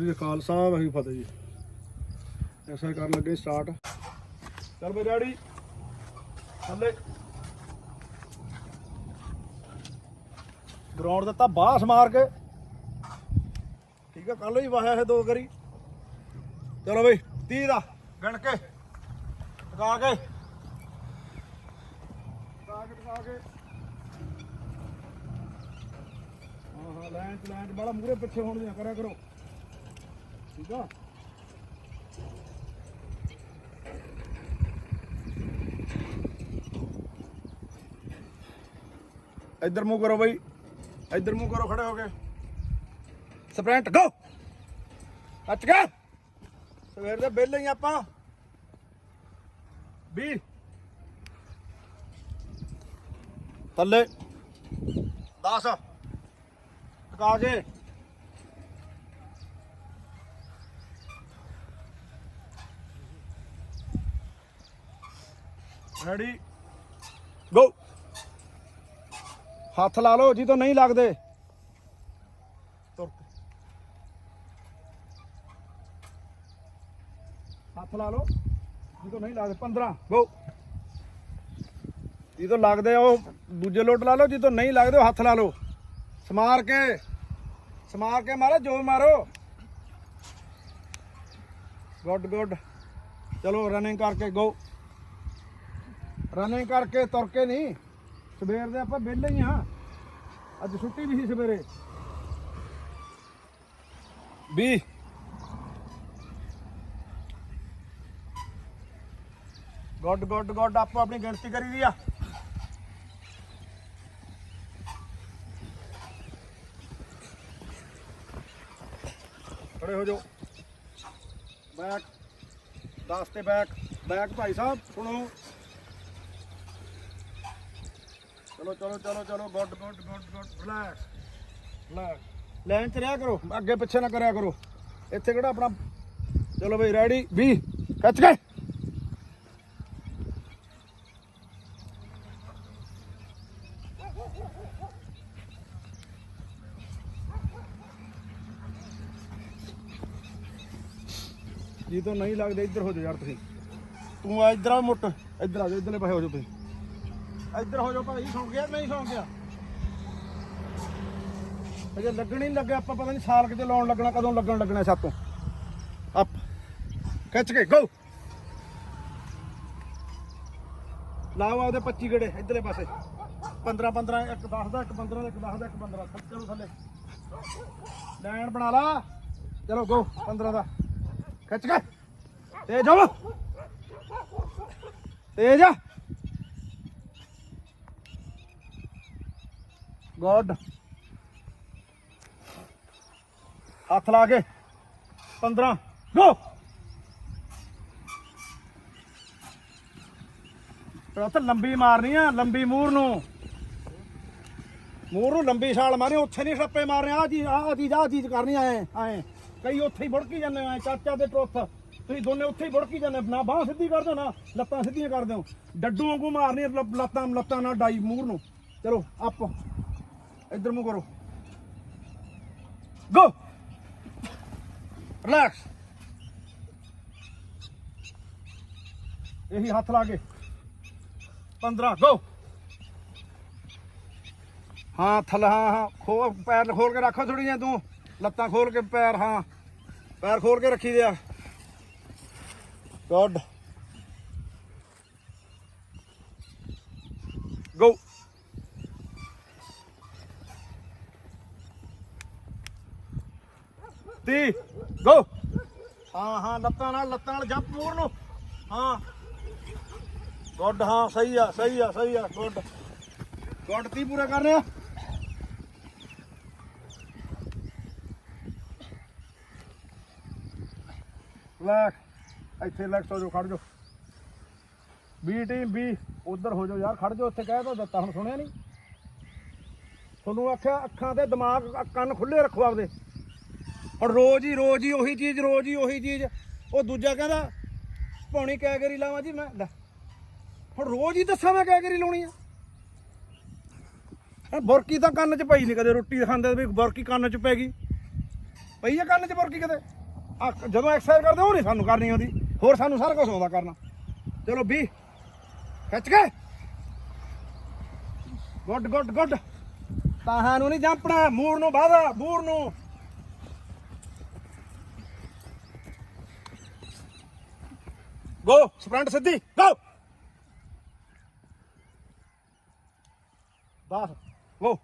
ਜੀ ਖਾਲਸਾ ਵਾਹਿਗੁਰੂ ਫਤਿਹ ਜੀ। ਐਸਾ ਕਰਨ ਲੱਗੇ ਸਟਾਰਟ ਚੱਲ ਬਈ ਡੈਡੀ, ਥੱਲੇ। ਗਰਾਊਂਡ ਦਿੱਤਾ, ਬਾਸ ਮਾਰ ਕੇ। ਠੀਕ ਆ ਕੱਲ ਹੀ ਵਾਹਿਆ ਇਹ ਦੋ ਕਰੀ। ਚਲੋ ਬਈ 30 ਦਾ, ਗਣ ਕੇ, ਟਕਾ ਕੇ। ਟਕਾ ਕੇ ਟਕਾ ਕੇ। ਹਾਂ ਹਾਂ ਲਾਈਨ ਚ, ਬੜਾ ਮੂਰੇ ਪਿੱਛੇ ਹੋਣ ਦੀਆਂ, ਕਰਿਆ ਕਰੋ। ਆ ਇੱਧਰ ਮੂੰਹ ਕਰੋ ਬਈ। ਇੱਧਰ ਮੂੰਹ ਕਰੋ ਖੜੇ ਹੋ ਕੇ। ਸਪ੍ਰਿੰਟ ਗੋ ਅੱਚ ਗਿਆ ਸਵੇਰ ਦੇ ਵਿਹਲੇ ਹੀ ਆਪਾਂ। 20 ਥੱਲੇ। 10 ਟਕਾ ਕੇ। ਰੈਡੀ ਗੋ ਹੱਥ ਲਾ ਲਓ ਜੀ ਤੋਂ ਨਹੀਂ ਲੱਗਦੇ। ਤੁਰ। ਹੱਥ ਲਾ ਲਓ ਜੀ ਤੋਂ ਨਹੀਂ ਲੱਗਦੇ। 15 ਗੋ ਜੀ ਤੋਂ ਲੱਗਦੇ ਉਹ ਦੂਜੇ ਲੋਟ ਲਾ ਲਓ ਜੀ ਤੋਂ ਨਹੀਂ ਲੱਗਦੇ, ਉਹ ਹੱਥ ਲਾ ਲਓ। ਸਮਾਰ ਕੇ ਸਮਾਰ ਕੇ ਮਾਰੋ ਜੋ ਮਾਰੋ। ਗੁੱਡ ਗੁੱਡ ਚਲੋ ਰਨਿੰਗ ਕਰਕੇ ਗੋ ਰਨਿੰਗ ਕਰਕੇ ਤੁਰ ਕੇ ਨਹੀਂ, ਸਵੇਰ ਦੇ ਆਪਾਂ ਵਿਹਲੇ ਹੀ ਹਾਂ। ਅੱਜ ਛੁੱਟੀ ਵੀ ਸੀ ਸਵੇਰੇ। 20 ਗੁੱਡ ਗੁੱਡ ਗੁੱਡ, ਆਪੋ ਆਪਣੀ ਗਿਣਤੀ ਕਰੀ ਦੀ ਆ। ਖੜੇ ਹੋ ਜਾਓ। ਬੈਕ 10 ਤੇ ਬੈਕ। ਬੈਕ ਭਾਈ ਸਾਹਿਬ, ਸੁਣੋ। ਚਲੋ ਚਲੋ ਚਲੋ ਚਲੋ, good good good good relax relax line ਚ ਰਿਹਾ ਕਰੋ, ਅੱਗੇ ਪਿੱਛੇ ਨਾ ਕਰਿਆ ਕਰੋ। ਇੱਥੇ ਕਿਹੜਾ ਆਪਣਾ ਚਲੋ ਬਈ ਰੈਡੀ 20 ਖਿੱਚ ਗਏ ਜੀ ਤੋਂ ਨਹੀਂ ਲੱਗਦੇ, ਇੱਧਰ ਹੋ ਜਾਓ ਯਾਰ ਤੁਸੀਂ। ਤੂੰ ਆ, ਇੱਧਰ ਆ ਮੁੱਟ। ਇੱਧਰ ਆ ਜਾਓ, ਇੱਧਰਲੇ ਪਾਸੇ ਹੋ ਜਾਓ ਤੁਸੀਂ। ਇੱਧਰ ਹੋ ਜਾਓ ਭਾਈ ਸੌਂ ਗਿਆ ਨਹੀਂ ਸੌਂ ਗਿਆ? ਅਜੇ ਲੱਗਣ ਹੀ ਲੱਗਿਆ, ਆਪਾਂ ਪਤਾ ਨਹੀਂ ਸਾਲ ਕਿਤੇ ਲਾਉਣ ਲੱਗਣਾ, ਕਦੋਂ ਲੱਗਣ ਲੱਗਣਾ ਸਾਤੋਂ ਅਪ ਖਿੱਚ ਕੇ ਗੋ ਲਾਓ ਆਪਦੇ 25 ਗੜੇ, ਇੱਧਰਲੇ ਪਾਸੇ। 15 15 ਇੱਕ 10 ਦਾ, ਇੱਕ 15 ਦਾ, ਇੱਕ 10 ਦਾ, ਇੱਕ 15 ਚਲੋ ਥੱਲੇ। ਲਾਈਨ ਬਣਾ ਲਾ। ਚਲੋ ਗੋ 15 ਦਾ। ਖਿੱਚ ਕੇ। ਤੇਜ਼ ਹੋ। ਤੇਜ਼ ਆ। ਗੁੱਡ। ਹੱਥ ਲਾ ਕੇ। 15 ਗੋ ਪਰ ਉੱਥੇ ਲੰਬੀ ਮਾਰਨੀ ਆ, ਲੰਬੀ ਮੂਰ ਨੂੰ। ਮੂਰ ਨੂੰ ਲੰਬੀ ਛਾਲ ਮਾਰਨੀ, ਉੱਥੇ ਨਹੀਂ ਛੱਪੇ ਮਾਰਨੇ ਆ ਜੀ ਆ ਚੀਜ਼ ਆ ਚੀਜ਼ ਕਰਨੀ ਆਏ ਆਏ। ਕਈ ਉੱਥੇ ਹੀ ਬੁੜਕੀ ਜਾਂਦੇ ਆ ਚਾਚਾ ਦੇ ਟਰੁੱਥ। ਤੁਸੀਂ ਦੋਨੇ ਉੱਥੇ ਹੀ ਬੁੜਕੀ ਜਾਂਦੇ ਨਾ ਬਾਹ ਸਿੱਧੀ ਕਰ ਦਿਓ, ਨਾ ਲੱਤਾਂ ਸਿੱਧੀਆਂ ਕਰ ਦਿਓ। ਡੱਡੂ ਵਾਂਗੂ ਮਾਰਨੀ ਲੱਤਾਂ ਲੱਤਾਂ ਨਾਲ ਡਾਈ ਮੂਰ ਨੂੰ। ਚਲੋ ਅਪ ਇੱਧਰ ਮੂੰਹ ਕਰੋ ਗੋ ਰਿਲੈਕਸ ਇਹੀ ਹੱਥ ਲਾ ਕੇ 15 ਗੋ ਹਾਂ ਥਲ ਹਾਂ ਹਾਂ ਖੋ ਪੈਰ ਖੋਲ ਕੇ ਰੱਖੋ ਥੋੜੀ ਜਿਹਾ ਤੂੰ ਲੱਤਾਂ ਖੋਲ ਕੇ ਪੈਰ ਹਾਂ ਪੈਰ ਖੋਲ ਕੇ ਰੱਖੀ 30 ਗੋ ਹਾਂ ਹਾਂ, ਲੱਤਾਂ ਨਾਲ ਲੱਤਾਂ ਨਾਲ ਜੰਪ ਮੋੜ ਨੂੰ। ਹਾਂ। ਗੁੱਡ, ਹਾਂ, ਸਹੀ ਆ ਸਹੀ ਆ ਸਹੀ ਆ, ਗੁੱਡ। ਗੁੱਡ ਕੀ ਪੂਰਾ ਕਰ ਰਿਹਾ। ਲੱਖ ਇੱਥੇ ਲੱਖ ਸੋ ਜੋ ਖੜ ਜੋ ਬੀ ਟੀਮ ਬੀ ਉਧਰ ਹੋ ਜਾਓ ਯਾਰ, ਖੜ ਜਾਓ ਇੱਥੇ ਕਹਿ ਤਾ ਦਿੱਤਾ, ਹੁਣ ਸੁਣਿਆ ਨਹੀਂ। ਤੁਹਾਨੂੰ ਆਖਿਆ ਅੱਖਾਂ ਤੇ ਦਿਮਾਗ, ਕੰਨ ਖੁੱਲੇ ਰੱਖੋ ਆਪਦੇ। ਹੁਣ ਰੋਜ਼ ਹੀ ਰੋਜ਼ ਹੀ ਉਹੀ ਚੀਜ਼, ਰੋਜ਼ ਹੀ ਉਹੀ ਚੀਜ਼। ਉਹ ਦੂਜਾ ਕਹਿੰਦਾ ਪੌਣੀ ਕੈਗਰੀ ਲਾਵਾਂ ਜੀ, ਮੈਂ ਲੈ। ਹੁਣ ਰੋਜ਼ ਹੀ ਦੱਸਾਂ ਮੈਂ ਕੈਗਰੀ ਲਾਉਣੀ ਆ। ਬੁਰਕੀ ਤਾਂ ਕੰਨ 'ਚ ਪਈ ਨਹੀਂ ਕਦੇ, ਰੋਟੀ ਖਾਂਦੇ ਵੀ ਬੁਰਕੀ ਕੰਨ 'ਚ ਪੈ ਗਈ। ਪਈ ਆ ਕੰਨ 'ਚ ਬੁਰਕੀ ਕਦੇ? ਜਦੋਂ ਐਕਸਰਸਾਈਜ਼ ਕਰਦੇ ਉਹ ਨਹੀਂ ਸਾਨੂੰ ਕਰਨੀ ਆਉਂਦੀ, ਹੋਰ ਸਾਨੂੰ ਸਾਰਾ ਕੁਝ ਆਉਂਦਾ ਕਰਨਾ। ਚਲੋ 20 ਖਿੱਚ ਕੇ। Good good good. ਤਾਹਾਂ ਨੂੰ ਨਹੀਂ ਜੰਪਣਾ ਮੂਰ ਨੂੰ ਬਾਹਦਾ ਮੂਰ ਨੂੰ। ਗੋ ਸਪ੍ਰਿੰਟ ਸਿੱਧੀ ਗੋ 10 ਗੋ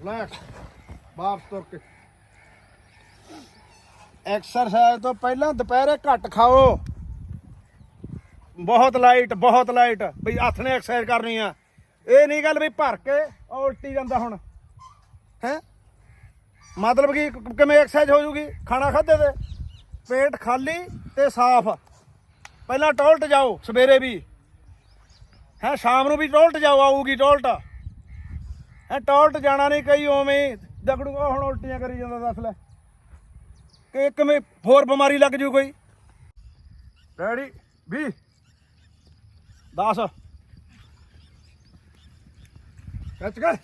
ਰਿਲੈਕਸ ਵਾਪਸ ਤੁਰ ਕੇ। ਐਕਸਰਸਾਈਜ਼ ਤੋਂ ਪਹਿਲਾਂ ਦੁਪਹਿਰੇ ਘੱਟ ਖਾਓ। ਬਹੁਤ ਲਾਈਟ ਬਹੁਤ ਲਾਈਟ ਬਈ ਹੱਥ ਨੇ ਐਕਸਰਸਾਈਜ਼ ਕਰਨੀ ਆ। ਇਹ ਨਹੀਂ ਗੱਲ ਵੀ ਭਰ ਕੇ ਉਲਟੀ ਜਾਂਦਾ ਹੁਣ। ਹੈ? ਮਤਲਬ ਕਿ ਕਿਵੇਂ ਐਕਸਰਸਾਈਜ਼ ਹੋ ਜੂਗੀ? ਖਾਣਾ ਖਾਦੇ ਤੇ? ਪੇਟ ਖਾਲੀ ਤੇ ਸਾਫ਼। ਪਹਿਲਾਂ ਟੋਇਲਟ ਜਾਓ, ਸਵੇਰੇ ਵੀ। ਹੈ, ਸ਼ਾਮ ਨੂੰ ਵੀ ਟੋਇਲਟ ਜਾਓ, ਆਊਗੀ ਟੋਇਲਟ ਹੈ ਟੋਇਲਟ ਜਾਣਾ ਨਹੀਂ ਕਈ ਉਵੇਂ ਦਗੜੂਗਾ ਹੁਣ ਉਲਟੀਆਂ ਕਰੀ ਜਾਂਦਾ, ਦੱਸ ਲੈ। ਕਿ ਕਿਵੇਂ ਹੋਰ ਬਿਮਾਰੀ ਲੱਗ ਜੂ ਕੋਈ? ਰੈਡੀ 20 10 ਕੱਚ ਕਰ।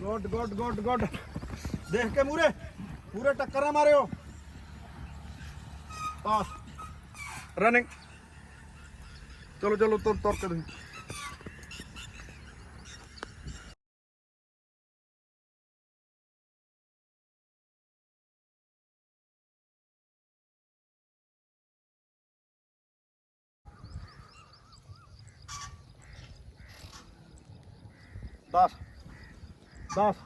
ਗੁੱਡ ਗੁੱਡ ਗੁੱਡ ਗੁੱਡ ਦੇਖ ਕੇ ਮੂਰੇ ਪੂਰੇ ਟੱਕਰਾਂ ਮਾਰਿਓ। ਪਾਸ ਰਨਿੰਗ ਚਲੋ ਚਲੋ, ਤੁਰ ਤੁਰ ਕੇ ਤੁਸੀਂ ਦਸ ਦਸ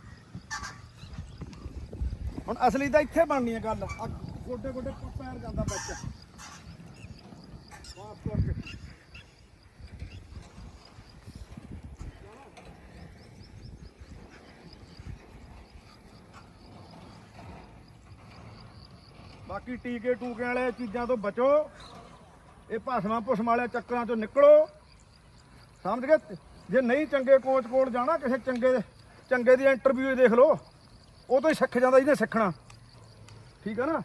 ਹੁਣ ਅਸਲੀ ਤਾਂ ਇੱਥੇ ਬਣਨੀ ਹੈ ਗੱਲ। ਗੋਡੇ ਗੋਡੇ ਪ- ਪੈਰ ਜਾਂਦਾ ਵਿੱਚ। ਵਾਪਸ ਕਰਕੇ ਬਾਕੀ ਟੀਕੇ ਟੂਕੇ ਵਾਲੇ ਚੀਜ਼ਾਂ ਤੋਂ ਬਚੋ। ਇਹ ਭਾਸ਼ਮਾਂ ਭੁਸਮ ਵਾਲੇ ਚੱਕਰਾਂ ਚੋਂ ਨਿਕਲੋ। ਸਮਝ ਗਏ? ਜੇ ਨਹੀਂ ਚੰਗੇ ਕੋਚ ਕੋਲ ਜਾਣਾ, ਕਿਸੇ ਚੰਗੇ ਚੰਗੇ ਦੀ ਇੰਟਰਵਿਊ ਦੇਖ ਲਓ। ਉਹ ਤੋਂ ਹੀ ਸਿੱਖ ਜਾਂਦਾ ਜਿਹਨੇ ਸਿੱਖਣਾ। ਠੀਕ ਆ ਨਾ?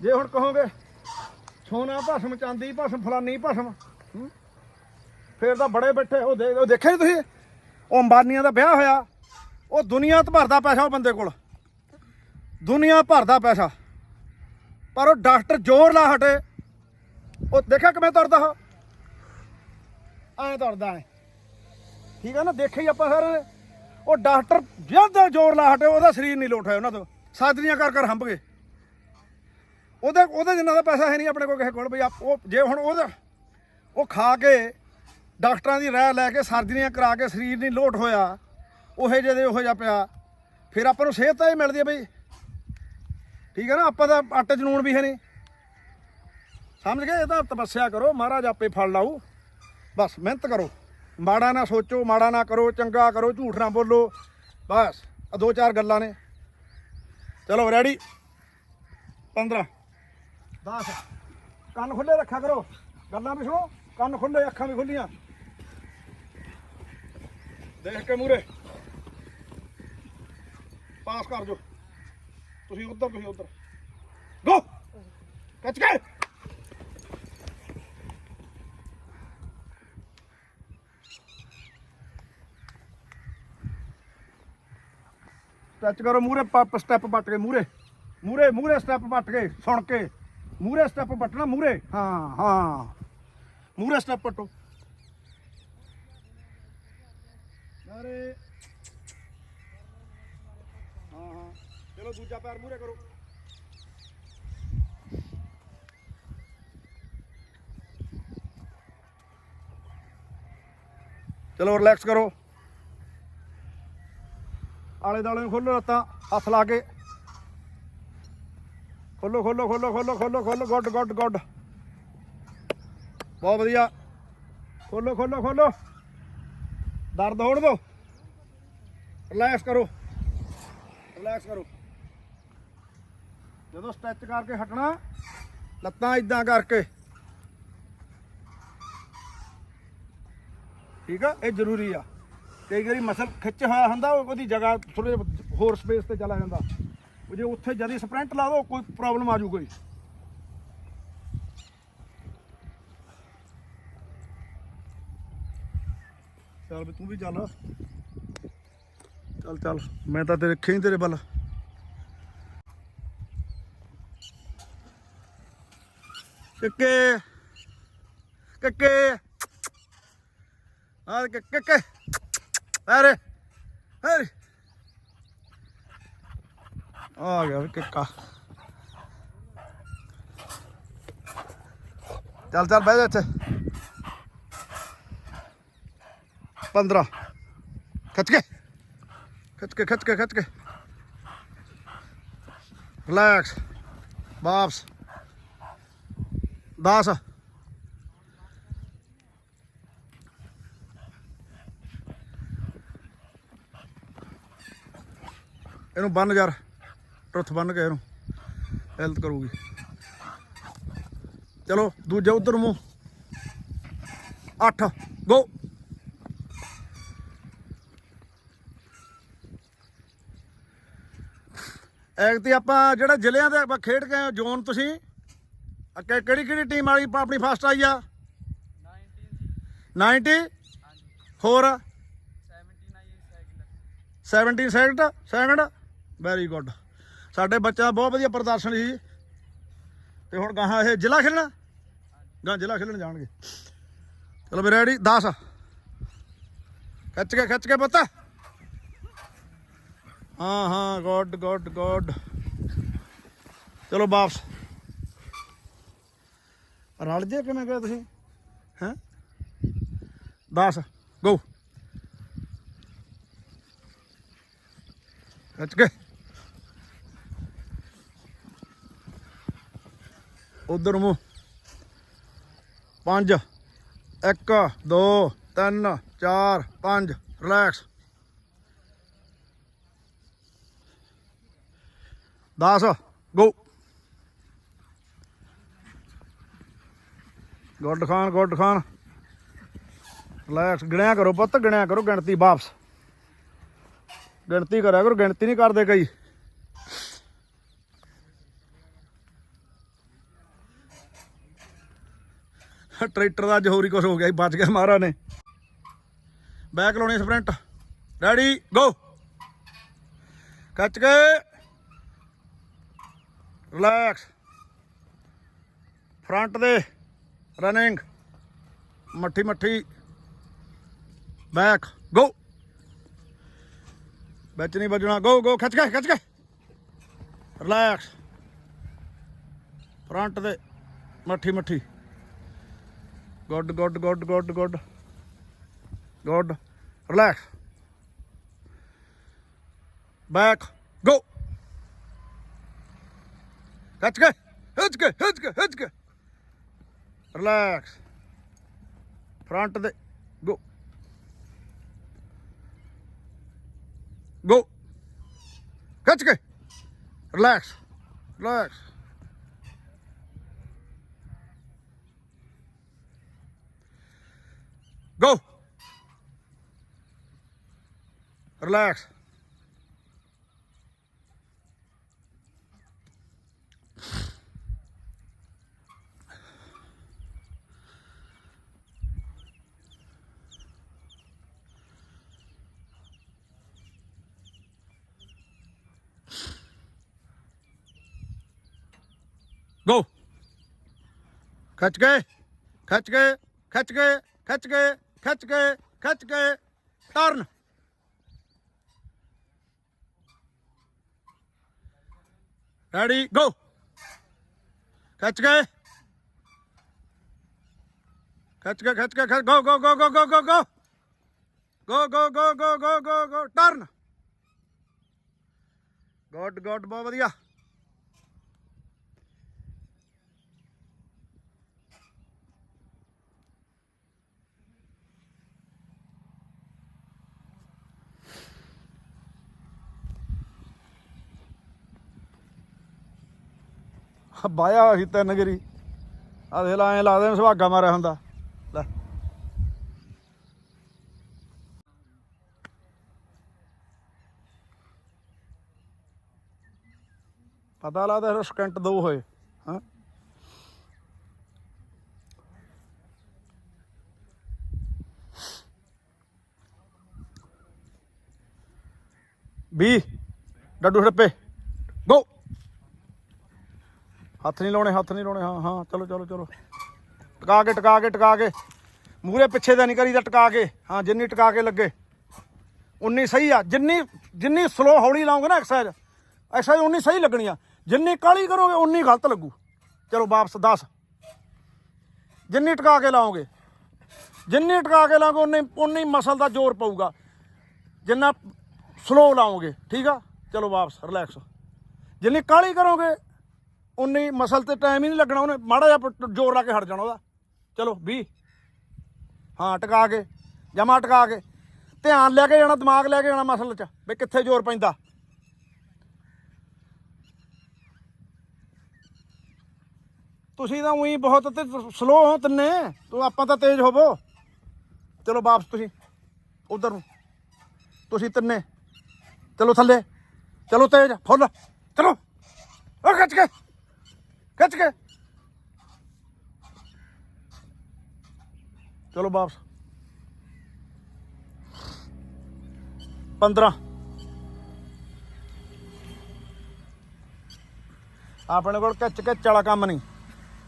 ਜੇ ਹੁਣ ਕਹੋਗੇ ਸੋਨਾ ਭਸਮ, ਚਾਂਦੀ ਭਸਮ, ਫਲਾਨੀ ਭਸਮ, ਹੂੰ? ਫੇਰ ਤਾਂ ਬੜੇ ਬੈਠੇ, ਉਹ ਦੇ ਉਹ ਦੇਖਿਆ ਨੀ ਤੁਸੀਂ? ਉਹ ਅੰਬਾਨੀਆਂ ਦਾ ਵਿਆਹ ਹੋਇਆ। ਉਹ ਦੁਨੀਆ ਤੇ ਭਰਦਾ ਪੈਸਾ ਉਹ ਬੰਦੇ ਕੋਲ। ਦੁਨੀਆ ਭਰਦਾ ਪੈਸਾ। ਪਰ ਉਹ ਡਾਕਟਰ ਜ਼ੋਰ ਲਾ ਹਟੇ। ਉਹ ਦੇਖਿਆ ਕਿਵੇਂ ਤੁਰਦਾ ਉਹ? ਐਂ ਤੁਰਦਾ ਐ। ਠੀਕ ਆ ਨਾ? ਦੇਖਿਆ ਹੀ ਆਪਾਂ ਸਾਰਿਆਂ ਨੇ। ਉਹ ਡਾਕਟਰ ਜ਼ਿਆਦਾ ਜ਼ੋਰ ਲਾ ਹਟੇ ਉਹਦਾ ਸਰੀਰ ਨਹੀਂ ਲੋਟ ਹੋਇਆ ਉਹਨਾਂ ਤੋਂ। ਸਾਜਰੀਆਂ ਕਰ ਕਰ ਹੰਭ ਗਏ। ਉਹਦੇ ਉਹਦੇ ਜਿੰਨਾ ਦਾ ਪੈਸਾ ਹੈ ਨਹੀਂ ਆਪਣੇ ਕੋਲ ਕਿਸੇ ਕੋਲ, ਬਈ ਆਪ- ਉਹ ਜੇ ਹੁਣ ਉਹਦਾ ਉਹ ਖਾ ਕੇ ਡਾਕਟਰਾਂ ਦੀ ਰਾਇ ਲੈ ਕੇ ਸਰਜਰੀਆਂ ਕਰਾ ਕੇ ਸਰੀਰ ਨਹੀਂ ਲੋਟ ਹੋਇਆ, ਉਹੇ ਜਿਹੇ ਦੇ ਉਹੋ ਜਿਹਾ ਪਿਆ, ਫਿਰ ਆਪਾਂ ਨੂੰ ਸਿਹਤ ਤਾਂ ਹੀ ਮਿਲਦੀ ਹੈ ਬਈ। ਠੀਕ ਹੈ ਨਾ, ਆਪਾਂ ਤਾਂ ਆਟੇ 'ਚ ਵੀ ਹੈ ਨਹੀਂ। ਸਮਝ ਗਏ? ਇਹ ਤਾਂ ਤਪੱਸਿਆ ਕਰੋ, ਮਹਾਰਾਜ ਆਪੇ ਫਲ ਲਾਊ। ਬਸ, ਮਿਹਨਤ ਕਰੋ। ਮਾੜਾ ਨਾ ਸੋਚੋ ਮਾੜਾ ਨਾ ਕਰੋ ਚੰਗਾ ਕਰੋ ਝੂਠ ਨਾ ਬੋਲੋ। ਬਸ ਆ ਦੋ ਚਾਰ ਗੱਲਾਂ ਨੇ। ਚਲੋ ਰੈਡੀ 15 10 ਕੰਨ ਖੁੱਲੇ ਰੱਖਿਆ ਕਰੋ। ਗੱਲਾਂ ਵੀ ਸੁਣੋ ਕੰਨ ਖੁੱਲੇ ਅੱਖਾਂ ਵੀ ਖੁੱਲੀਆਂ ਦੇਖ ਕੇ ਮੂਰੇ ਪਾਸ ਕਰ ਜੋ। ਤੁਸੀਂ ਉੱਧਰ ਤੁਸੀਂ ਉੱਧਰ। ਗੋ ਕੱਚ ਕੇ! ਟੱਚ ਕਰੋ ਮੂਰੇ ਪੱਪ ਸਟੈਪ ਵੱਟ ਕੇ ਮੂਰੇ ਮੂਰੇ ਮੂਰੇ ਸਟੈਪ ਵੱਟ ਕੇ ਸੁਣ ਕੇ ਮੂਰੇ ਸਟੈਪ ਵੱਟਣਾ ਮੂਰੇ ਹਾਂ ਹਾਂ ਮੂਰੇ ਸਟੈਪ ਵੱਟੋ ਅਰੇ ਹਾਂ ਹਾਂ ਚਲੋ ਦੂਜਾ ਪੈਰ ਮੂਰੇ ਕਰੋ ਚਲੋ ਰਿਲੈਕਸ ਕਰੋ ਆਲੇ ਦਾਲੇ ਨੂੰ ਖੋਲੋ ਲੱਤਾਂ, ਹੱਥ ਲਾ ਕੇ। ਖੋਲੋ ਖੋਲੋ ਖੋਲੋ ਖੋਲੋ ਖੋਲੋ ਖੋਲੋ, ਗੁੱਡ ਗੁੱਡ ਗੁੱਡ। ਬਹੁਤ ਵਧੀਆ। ਖੋਲੋ ਖੋਲੋ ਖੋਲੋ। ਦਰਦ ਹੋਣ ਦਿਓ। ਰਿਲੈਕਸ ਕਰੋ। ਰਿਲੈਕਸ ਕਰੋ। ਜਦੋਂ ਸਟ੍ਰੈਚ ਕਰਕੇ ਹਟਣਾ, ਲੱਤਾਂ ਇਦਾਂ ਕਰਕੇ। ਠੀਕ ਆ? ਇਹ ਜ਼ਰੂਰੀ ਆ। ਕਈ ਵਾਰੀ ਮਸਲ ਖਿੱਚ ਹੋਇਆ ਹੁੰਦਾ ਉਹਦੀ ਜਗ੍ਹਾ ਥੋੜੇ ਹੋਰ ਸਪੇਸ ਤੇ ਚਲਾ ਜਾਂਦਾ। ਉਹ ਜੇ ਉੱਥੇ ਜਦੀ ਸਪ੍ਰਿੰਟ ਲਾ ਦੋ, ਕੋਈ ਪ੍ਰੋਬਲਮ ਆ ਜੂ ਕੋਈ। ਚੱਲ ਵੀ ਤੂੰ ਵੀ ਚੱਲ। ਚੱਲ ਚੱਲ। ਮੈਂ ਤਾਂ ਤੇਰੇ ਰੱਖੇ ਤੇਰੇ ਵੱਲ। ਕੱਕੇ? ਕੱਕੇ? ਆ ਕੱਕੇ? ਅਰੇ ਅਰੇ। ਆ ਗਿਆ ਵੀ ਚੱਲ ਚੱਲ ਬਹਿ ਜਾ ਇੱਥੇ। 15 ਖਿੱਚ ਕੇ। ਖਿੱਚ ਕੇ ਖਿੱਚ ਕੇ ਖਿੱਚ ਕੇ। ਰਿਲੈਕਸ ਵਾਪਸ। 10 ਇਹਨੂੰ ਬੰਨ ਯਾਰ। ਟੁੱਥ ਬੰਨ ਕੇ ਇਹਨੂੰ। ਹੈਲਥ ਕਰੂਗੀ। ਚਲੋ ਦੂਜਾ ਉਧਰ ਮੂੰਹ। 8 ਗੋ ਐਕ ਤੇ ਆਪਾਂ ਜਿਹੜਾ ਜ਼ਿਲ੍ਹਿਆਂ ਦੇ ਆਪਾਂ ਖੇਡ ਕੇ ਆਏ, ਜ਼ੋਨ ਤੁਸੀਂ? ਅੱਗੇ ਕਿਹੜੀ ਕਿਹੜੀ ਟੀਮ ਵਾਲੀ ਆਪਣੀ ਫਸਟ ਆਈ ਆ? 90 ਹੋਰ? 17 ਸੈਕਿੰਡ ਸੈਕਿੰਡ ਵੈਰੀ ਗੁੱਡ ਸਾਡੇ ਬੱਚਿਆਂ ਦਾ ਬਹੁਤ ਵਧੀਆ ਪ੍ਰਦਰਸ਼ਨ ਸੀ। ਤੇ ਹੁਣ ਗਾਹਾਂ ਇਹ ਜ਼ਿਲ੍ਹਾ ਖੇਲਣਾ ਗਾਂ ਜ਼ਿਲ੍ਹਾ ਖੇਲਣ ਜਾਣਗੇ। ਚਲੋ ਵੀ ਰੈਡੀ 10 ਖਿੱਚ ਕੇ ਖਿੱਚ ਕੇ ਪੁੱਤ। ਹਾਂ ਹਾਂ ਗੁੱਡ ਗੁੱਡ ਗੁੱਡ ਚਲੋ ਵਾਪਸ। ਰਲ ਜੇ ਕਿਵੇਂ ਗਏ ਤੁਸੀਂ? ਹੈ? 10 ਗੋ ਖਿੱਚ ਕੇ। ਉਧਰ ਮੂੰਹ। 5 1 2 3 4 5 relax 10 go good Khan good Khan. Relax ਗਿਣਿਆ ਕਰੋ ਪੁੱਤ, ਗਿਣਿਆ ਕਰੋ ਗਿਣਤੀ ਵਾਪਸ। ਗਿਣਤੀ ਕਰਿਆ ਕਰੋ, ਗਿਣਤੀ ਨਹੀਂ ਕਰਦੇ ਕਈ। ਟਰੈਕਟਰ ਦਾ ਅੱਜ ਹੋਰ ਹੀ ਕੁਝ ਹੋ ਗਿਆ ਸੀ, ਬਚ ਗਿਆ ਮਹਾਰਾ ਨੇ। ਬੈਕ ਲਾਉਣੀ ਸਪ੍ਰਿੰਟ। ਰੈਡੀ ਗੋ ਕੱਚ ਕੇ। ਰਿਲੈਕਸ ਫਰੰਟ ਦੇ। ਰਨਿੰਗ ਮੱਠੀ ਮੱਠੀ। ਬੈਕ ਗੋ ਵਿੱਚ ਨਹੀਂ ਵੱਜਣਾ। ਗੋ ਗੋ ਖਿੱਚ ਕੇ ਖਿੱਚ ਕੇ। ਰਿਲੈਕਸ ਫਰੰਟ ਦੇ। ਮੱਠੀ ਮੱਠੀ। good good good good good good relax. Back. Go. That's good. That's good. That's good. That's good. Relax. Front the go. Go. That's good. Relax. Relax. Go relax go. Catch gay, catch gay, catch gay, catch gay. ਕੇ ਖਿੱਚ ਕੇ ਖਿੱਚ ਕੇ turn ready ਗੋ ਖਿੱਚ ਕੇ ਖਿੱਚ ਕੇ ਖਿੱਚ ਕੇ go go go go go go go go go go go go go go turn good good ਬਹੁਤ ਵਧੀਆ ਬਾਇਆ ਸੀ ਤਿੰਨ ਗਰੀ। ਆ ਦੇ ਲਾ ਦੇ ਸੁਹਾਗਾ ਮਾਰਿਆ ਹੁੰਦਾ। ਲੈ। ਪਤਾ ਲੱਗਦਾ ਸਕਿੰਟ ਦੋ ਹੋਏ, ਹਾਂ। ਬੀ ਡੱਡੂ ਹੜੱਪੇ। ਹੱਥ ਨਹੀਂ ਲਾਉਣੇ, ਹੱਥ ਨਹੀਂ ਲਾਉਣੇ, ਹਾਂ ਹਾਂ, ਚਲੋ ਚਲੋ ਚਲੋ। ਟਕਾ ਕੇ ਟਕਾ ਕੇ ਟਕਾ ਕੇ। ਮੂਰੇ ਪਿੱਛੇ ਦਾ ਨਹੀਂ ਕਰੀਦਾ ਟਕਾ ਕੇ। ਹਾਂ, ਜਿੰਨੀ ਟਕਾ ਕੇ ਲੱਗੇ, ਉਨੀ ਸਹੀ ਆ। ਜਿੰਨੀ ਜਿੰਨੀ ਸਲੋ ਹੌਲੀ ਲਾਉਂਗੇ ਨਾ ਐਕਸਰਸਾਈਜ਼ ਐਕਸਰਸਾਈਜ਼ ਉਨੀ ਸਹੀ ਲੱਗਣੀ ਆ। ਜਿੰਨੀ ਕਾਲੀ ਕਰੋਗੇ, ਉਨੀ ਗਲਤ ਲੱਗੂ। ਚਲੋ, ਵਾਪਸ 10 ਜਿੰਨੀ ਟਿਕਾ ਕੇ ਲਾਓਗੇ ਜਿੰਨੀ ਟਕਾ ਕੇ ਲਾਓਗੇ ਉਨੀ ਉਨੀ ਮਸਲ ਦਾ ਜ਼ੋਰ ਪਊਗਾ। ਜਿੰਨਾ ਸਲੋ ਲਾਓਗੇ ਠੀਕ ਆ? ਚਲੋ, ਵਾਪਸ ਰਿਲੈਕਸ ਜਿੰਨੀ ਕਾਲੀ ਕਰੋਗੇ ਉਨੀ ਮਸਲ ਤੇ ਟਾਈਮ ਹੀ ਨਹੀਂ ਲੱਗਣਾ, ਉਹਨੇ ਮਾੜਾ ਜਿਹਾ ਜ਼ੋਰ ਲਾ ਕੇ ਹਟ ਜਾਣਾ ਉਹਦਾ। ਚਲੋ 20 ਹਾਂ, ਟਕਾ ਕੇ, ਜਮਾ ਟਕਾ ਕੇ। ਧਿਆਨ ਲੈ ਕੇ ਜਾਣਾ, ਦਿਮਾਗ ਲੈ ਕੇ ਜਾਣਾ ਮਸਲ 'ਚ, ਵੀ ਕਿੱਥੇ ਜ਼ੋਰ ਪੈਂਦਾ। ਤੁਸੀਂ ਤਾਂ ਉਹੀ ਬਹੁਤ ਤੇ ਸਲੋ ਹੋ ਤਿੰਨੇ, ਤੂੰ ਆਪਾਂ ਤਾਂ ਤੇਜ਼ ਹੋਵੋ। ਚਲੋ, ਵਾਪਸ ਤੁਸੀਂ, ਉਧਰ ਨੂੰ। ਤੁਸੀਂ ਤਿੰਨੇ, ਚਲੋ ਥੱਲੇ। ਚਲੋ ਤੇਜ਼, ਫੁੱਲ। ਚਲੋ। ਉਹ ਖਿੱਚ ਕੇ। ਖਿੱਚ ਕੇ। ਚਲੋ ਵਾਪਸ। 15 ਆਪਣੇ ਕੋਲ ਖਿੱਚ ਖਿੱਚ ਵਾਲਾ ਕੰਮ ਨਹੀਂ।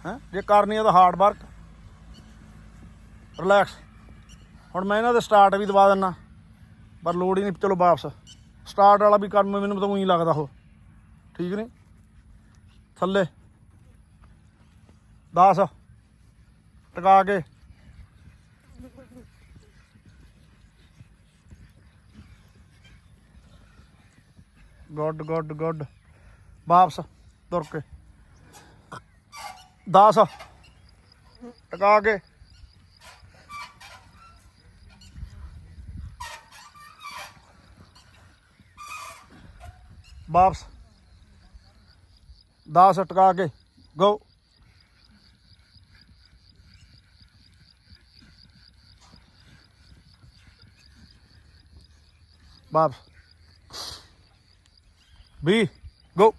ਹੈ? ਜੇ ਕਰਨੀ ਹੈ ਤਾਂ ਹਾਰਡ ਵਰਕ ਰਿਲੈਕਸ ਹੁਣ ਮੈਂ ਇਹਨਾਂ ਦੇ ਸਟਾਰਟ ਵੀ ਦਵਾ ਦਿੰਨਾ। ਪਰ ਲੋੜ ਹੀ ਨਹੀਂ, ਚਲੋ ਵਾਪਸ। ਸਟਾਰਟ ਵਾਲਾ ਵੀ ਕੰਮ ਮੈਨੂੰ ਤਾਂ ਉਹੀ ਲੱਗਦਾ ਉਹ। ਠੀਕ ਨਹੀਂ? ਥੱਲੇ। 10 ਟਕਾ ਕੇ। Good good good. ਵਾਪਸ ਤੁਰ ਕੇ। 10 ਟਕਾ ਕੇ। ਵਾਪਸ। 10 ਟਕਾ ਕੇ। ਗੋ ਵਾਪਸ 20 ਗੋ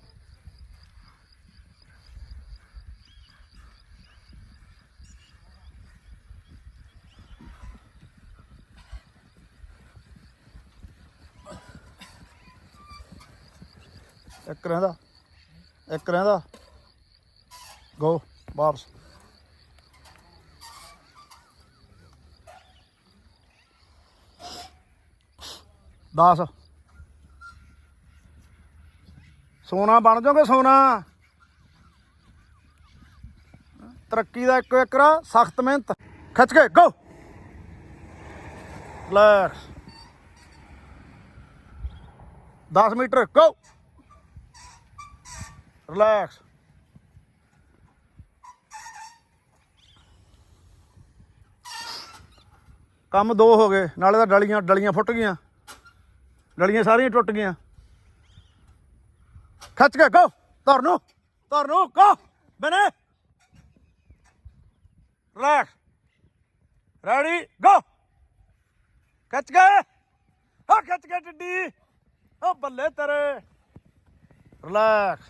ਇੱਕ ਰਹਿੰਦਾ ਇੱਕ ਰਹਿੰਦਾ। ਗੋ ਵਾਪਸ ਦਸ। ਸੋਨਾ ਬਣ ਜਾਓਗੇ ਸੋਨਾ। ਤਰੱਕੀ ਦਾ ਇੱਕੋ ਇੱਕ ਸਖਤ ਮਿਹਨਤ। ਖਿੱਚ ਕੇ go relax 10 metre go relax ਕੰਮ ਦੋ ਹੋ ਗਏ, ਨਾਲੇ ਤਾਂ ਡਲੀਆਂ ਡਲੀਆਂ ਫੁੱਟ ਗਈਆਂ। ਡਲੀਆਂ ਸਾਰੀਆਂ ਟੁੱਟ ਗਈਆਂ। ਖੱਚ ਕੇ ਗੋ ਧਰ ਨੂੰ, ਧਰ ਗੋ ਬਨੇ ਰਿਲੈਕਸ ਰੈਡੀ ਗੋ ਖੱਚ ਕੇ। ਹਾਂ, ਖਿੱਚ ਕੇ ਟਿੱਡੀ ਓ ਬੱਲੇ ਤੇਰੇ। ਰਿਲੈਕਸ